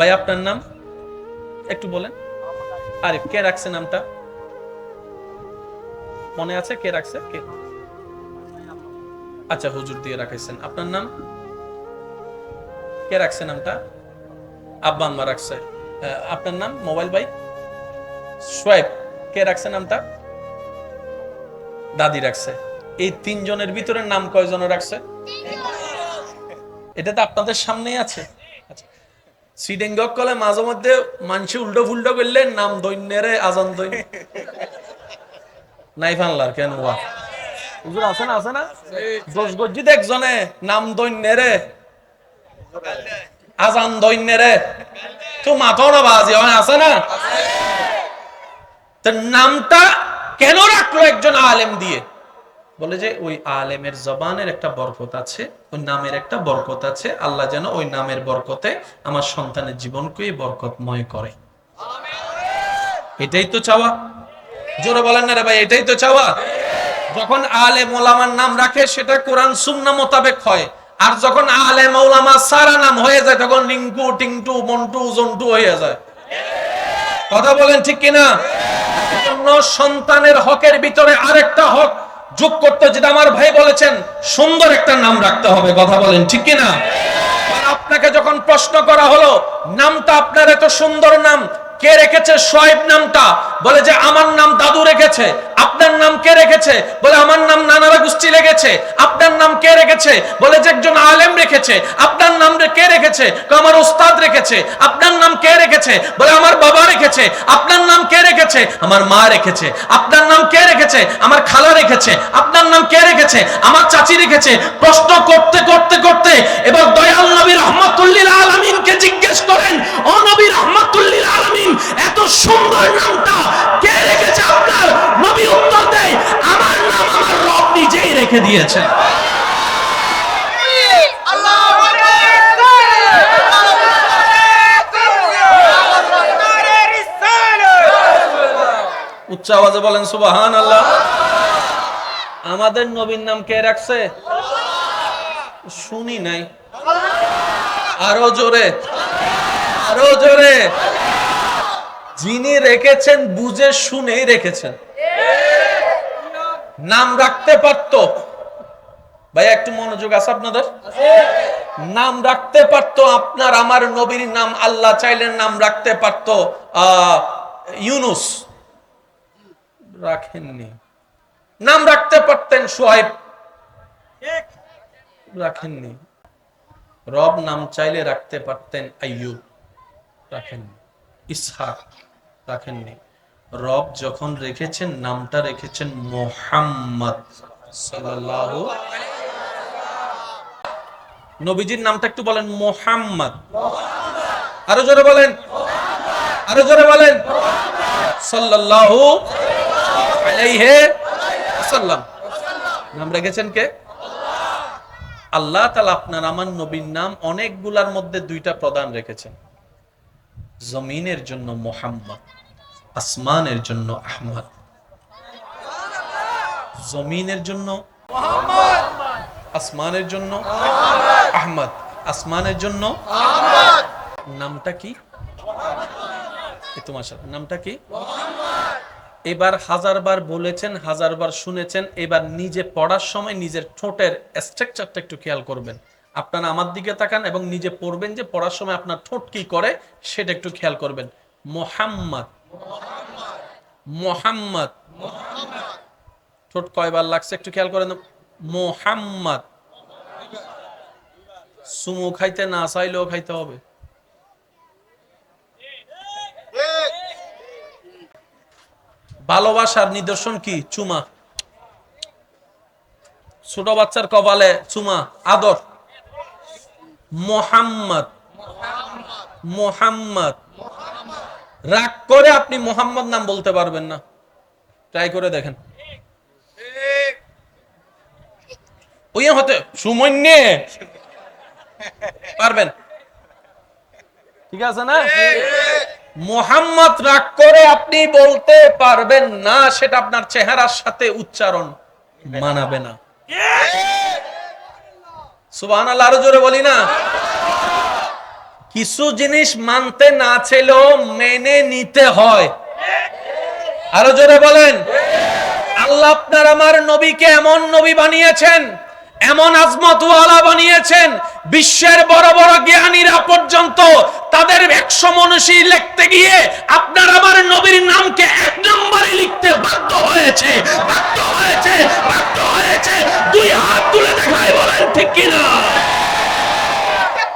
ভাই, আপনার নাম? একটু বলেন। আরিফ, কে রাখছে নামটা? মনে আছে কে রাখছে? কে? আচ্ছা হুজুর দিয়ে রাখাইছেন। আপনার নাম? কে রাখছে নামটা? আব্বা আম্মা রাখছে। আপনার নাম? মোবাইল ভাই? সোয়েব, কে রাখছে নামটা? দাদি রাখছে। এই তিনজনের ভিতরে নাম কয়জন রাখছে? এটা তো আপনাদের সামনেই আছে। সিডেঙ্গক কলে মাঝে মধ্যে মানুষ উল্টো ফুল্টো করলে নাম দৈন্যেরে আজান দৈন নাই ফানলার কেন ওয়া হুজুর আছে না আছে না? দোষ গজ্জিত একজনে, নাম দৈন্যেরে আজান দৈন্যেরে তো মাথো না বাজি, হয় আছে না? তো নামটা কেন রাখল একজন আলেম দিয়ে? বলে যে ওই আলেমের জবানের একটা বরকত আছে, ওই নামের একটা বরকত আছে। আল্লাহ যেন ওই নামের বরকতে আমার সন্তানের জীবনকে বরকতময় করে। এটাই তো চাওয়া। জোরে বলেন না রে ভাই, এটাই তো চাওয়া। যখন আলে মোলামার নাম রাখে, সেটা কোরআন সুন্না মোতাবেক হয়। আর যখন আলে মৌলামা সারা নাম হয়ে যায়, তখন রিঙ্কু, টিংটু, মন্টু, জন্টু হয়ে যায়। কথা বলেন ঠিক কিনা সন্তানের হকের ভিতরে আরেকটা হক যোগ করতে যেটা আমার ভাই বলেছেন, সুন্দর একটা নাম রাখতে হবে, কথা বলেন, ঠিক কিনা? আপনাকে যখন প্রশ্ন করা হলো, নামটা আপনার এত সুন্দর নাম কে রেখেছে সোয়েব নামটা? বলে যে আমার নাম দাদু রেখেছে। আপনার নাম কে রেখেছে? বলে আমার নাম নানারা গোষ্ঠী রেখেছে আপনার নাম কে রেখেছে? বলে যে একজন আলেম রেখেছে। আপনার নাম কে রেখেছে? আমার উস্তাদ রেখেছে। আপনার নাম কে রেখেছে? বলে আমার বাবা রেখেছে। আপনার নাম কে রেখেছে? আমার মা রেখেছে। আপনার নাম কে রেখেছে? আমার খালা রেখেছে। আপনার নাম কে রেখেছে? আমার চাচি রেখেছে। প্রশ্ন করতে করতে করতে এবার দয়াল নবী রহমতুল্লিল আলমিনকে জিজ্ঞেস করেন, ও নবী সুন্দর নামটা কে রেখেছে আপনার? নবী উত্তর দেয় আমার নাম আমার রব নিজেই রেখে দিয়েছেন। উচ্চ আওয়াজে বলেন সুবাহান আল্লাহ আমাদের নবীর নাম কে রাখছে? শুনি নাই। আরও জোরে। আরও জোরে। যিনি রেখেছেন, বুঝে শুনেই রেখেছেন। নাম রাখতে পারত? ভাই একটু মনোযোগ আছে আপনাদের? নাম রাখতে পারত আপনার, আমার নবীর নাম, আল্লাহ চাইলেন নাম রাখতে পারত ইউনুস। রাখেননি। নাম রাখতে পারতেন সোহেব রাখেননি। রব নাম চাইলে রাখতে পারতেন আইয়ুব। রাখেননি। ইসহাক। রাখেননি। রব যখন রেখেছেন, নামটা রেখেছেন মোহাম্মদ নবীজির নামটা একটু বলেন, মোহাম্মদ। আরও জোরে বলেন। আরও জোরে বলেন। নাম রেখেছেন কে? আল্লাহ তাআলা আপনার, আমার নবীর নাম অনেকগুলার মধ্যে দুইটা প্রদান রেখেছেন। জমিনের জন্য মোহাম্মদ। আসমানের জন্য আহমদ। জমিনের জন্য আসমানের জন্য আহমদ। আসমানের জন্য নামটা কি? তোমার নামটা কি? এবার হাজারবার বলেছেন, হাজারবার শুনেছেন, এবার নিজে পড়ার সময় নিজের ঠোঁটের স্ট্রাকচারটা একটু খেয়াল করবেন। আপনারা আমার দিকে তাকান এবং নিজে পড়বেন যে পড়ার সময় আপনার ঠোঁট কি করে, সেটা একটু খেয়াল করবেন। মোহাম্মদ মোহাম্মদ। ঠোঁট কয়বার লাগছে একটু খেয়াল করেন। মোহাম্মদ। সুমু খাইতে না চাইলেও খাইতে হবে। ভালোবাসার নিদর্শন কি? চুমা। ছোট বাচ্চার কপালে চুমা। আদর। মোহাম্মদ। মোহাম্মদ। রাগ করে আপনি মোহাম্মদ নাম বলতে পারবেন না। ট্রাই করে দেখেন। ওই হতে সময় নিয়ে পারবেন? ঠিক আছে না? মোহাম্মদ রাগ করে আপনি বলতে পারবেন না, সেটা আপনার চেহারার সাথে উচ্চারণ মানাবে না। সুবাহ আরও জোরে বলি না? কিছু জিনিস মানতে না ছেলেও মেনে নিতে হয়। আরও জোরে বলেন। আল্লাহ আপনার আমার নবীকে এমন নবী বানিয়েছেন, এমন আজমতওয়ালা বানিয়েছেন, বিশ্বের বড় বড় জ্ঞানীরা পর্যন্ত তাদের একশো মনীষী লিখতে গিয়ে আপনার আমার